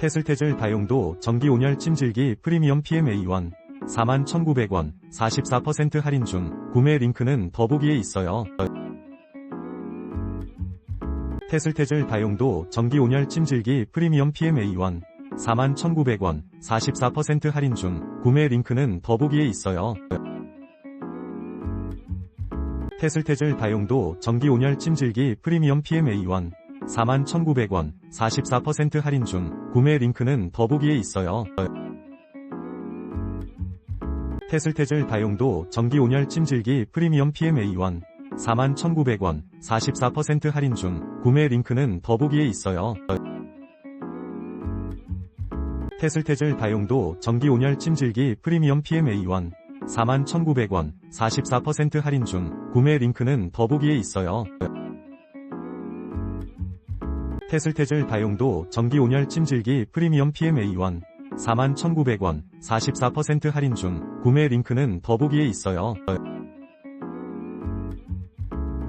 테슬테즐 다용도 전기 온열 찜질기 프리미엄 PMA1 41,900원 44% 할인 중 구매 링크는 더보기에 있어요. 테슬테즐 다용도 전기 온열 찜질기 프리미엄 PMA1 41,900원 44% 할인 중 구매 링크는 더보기에 있어요. 테슬테즐 다용도 전기 온열 찜질기 프리미엄 PMA1 41,900원 44% 할인 중 구매 링크는 더보기에 있어요. 테슬테즐 다용도 전기 온열 찜질기 프리미엄 PMA1 41,900원 44% 할인 중 구매 링크는 더보기에 있어요. 테슬테즐 다용도 전기 온열 찜질기 프리미엄 PMA1 41,900원 44% 할인 중 구매 링크는 더보기에 있어요. 테슬테즐 다용도 전기 온열 찜질기 프리미엄 PMA1 41,900원 44% 할인 중 구매 링크는 더보기에 있어요.